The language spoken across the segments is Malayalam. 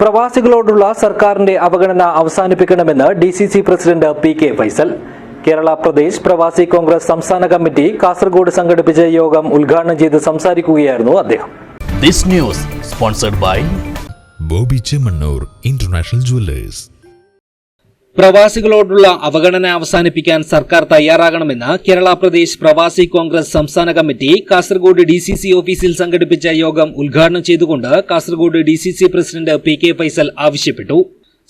പ്രവാസികളോടുള്ള സർക്കാരിന്റെ അവഗണന അവസാനിപ്പിക്കണമെന്ന് D C C president P K Faisal. Kerala Pradesh Pravasi Congress സംസ്ഥാന കമ്മിറ്റി കാസർഗോഡ് സംഘടിപ്പിച്ച യോഗം ഉദ്ഘാടനം ചെയ്ത് സംസാരിക്കുകയായിരുന്നു അദ്ദേഹം. This news sponsored by Bobby Chemmanur international jewellers. പ്രവാസികളോടുള്ള അവഗണന അവസാനിപ്പിക്കാൻ സർക്കാർ തയ്യാറാകണമെന്ന് കേരള പ്രദേശ് പ്രവാസി കോൺഗ്രസ് സംസ്ഥാന committee Kasaragod D C C ഓഫീസിൽ സംഘടിപ്പിച്ച യോഗം ഉദ്ഘാടനം ചെയ്തുകൊണ്ട് Kasaragod D C C president P K Faisal ആവശ്യപ്പെട്ടു.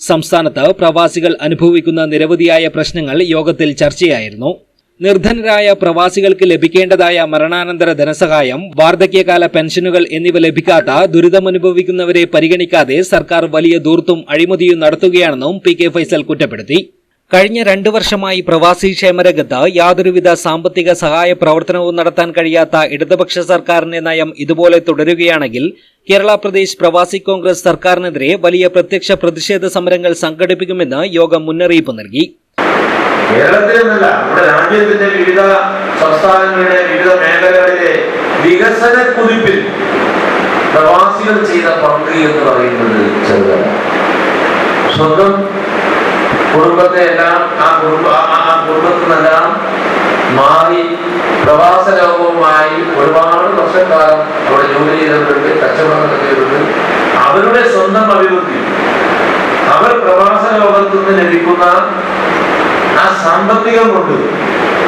സംസ്ഥാനത്ത് പ്രവാസികൾ അനുഭവിക്കുന്ന നിരവധിയായ പ്രശ്നങ്ങൾ യോഗത്തിൽ ചർച്ചയായിരുന്നു. നിർധനരായ പ്രവാസികൾക്ക് ലഭിക്കേണ്ടതായ മരണാനന്തര ധനസഹായം വാർദ്ധക്യകാല പെൻഷനുകൾ എന്നിവ ലഭിക്കാത്ത ദുരിതമനുഭവിക്കുന്നവരെ പരിഗണിക്കാതെ സർക്കാർ വലിയ ദൂർത്തും അഴിമതിയും നടത്തുകയാണെന്നും പി കെ ഫൈസൽ കുറ്റപ്പെടുത്തി. കഴിഞ്ഞ രണ്ടു വർഷമായി പ്രവാസി ക്ഷേമരംഗത്ത് യാതൊരുവിധ സാമ്പത്തിക സഹായ പ്രവർത്തനവും നടത്താൻ കഴിയാത്ത ഇടതുപക്ഷ സർക്കാരിന്റെ നയം ഇതുപോലെ തുടരുകയാണെങ്കിൽ കേരള പ്രദേശ് പ്രവാസി കോൺഗ്രസ് സർക്കാരിനെതിരെ വലിയ പ്രത്യക്ഷ പ്രതിഷേധ സമരങ്ങൾ സംഘടിപ്പിക്കുമെന്ന് യോഗം മുന്നറിയിപ്പ് നൽകി. കേരളത്തിലെന്നല്ല നമ്മുടെ രാജ്യത്തിന്റെ വിവിധ സംസ്ഥാനങ്ങളുടെ വിവിധ മേഖലകളിലെ വികസന കുതിപ്പിൽ പ്രവാസികൾ ചെയ്ത പങ്ക് എന്ന് പറയുന്നത് ചെറുതല്ല സ്വന്തം കുടുംബത്തെ എല്ലാം ആ കുടുംബ ആ കുടുംബത്തിൽ നിന്നെല്ലാം മാറി പ്രവാസ ലോകവുമായി ഒരുപാട് വർഷക്കാലം അവിടെ ജോലി ചെയ്തവരുണ്ട് കച്ചവടം നടത്തിയവരുണ്ട് അവരുടെ സ്വന്തം അഭിവൃദ്ധി അവർ പ്രവാസ ലോകത്തു നിന്ന് ലഭിക്കുന്ന ആ സാമ്പത്തികം കൊണ്ട്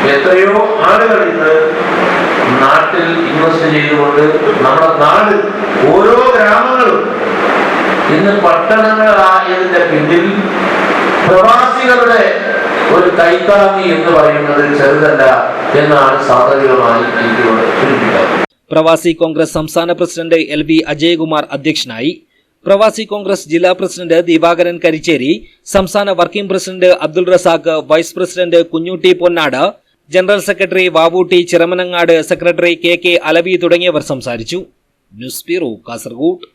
എത്രയോ ആളുകൾ ഇന്ന് നാട്ടിൽ ഇൻവെസ്റ്റ് ചെയ്തുകൊണ്ട് നമ്മുടെ നാട് ഓരോ ഗ്രാമങ്ങളും ഇന്ന് പട്ടണങ്ങളായതിന്റെ പിന്നിൽ പ്രവാസികളുടെ ഒരു കൈത്താങ്ങി എന്ന് പറയുന്നത് ചെറുതല്ല എന്നാണ് സാധകമായി എനിക്ക് പ്രവാസി കോൺഗ്രസ് സംസ്ഥാന പ്രസിഡന്റ് എൽ ബി അജയകുമാർ അധ്യക്ഷനായി പ്രവാസി കോൺഗ്രസ് ജില്ലാ പ്രസിഡന്റ് ദിവാകരൻ കരിച്ചേരി സംസ്ഥാന working president Abdul Razak vice president Kunjutty Ponnad general secretary Vavutty Chiramanangad secretary K K Alavi തുടങ്ങിയവർ സംസാരിച്ചു. News bureau Kasaragod.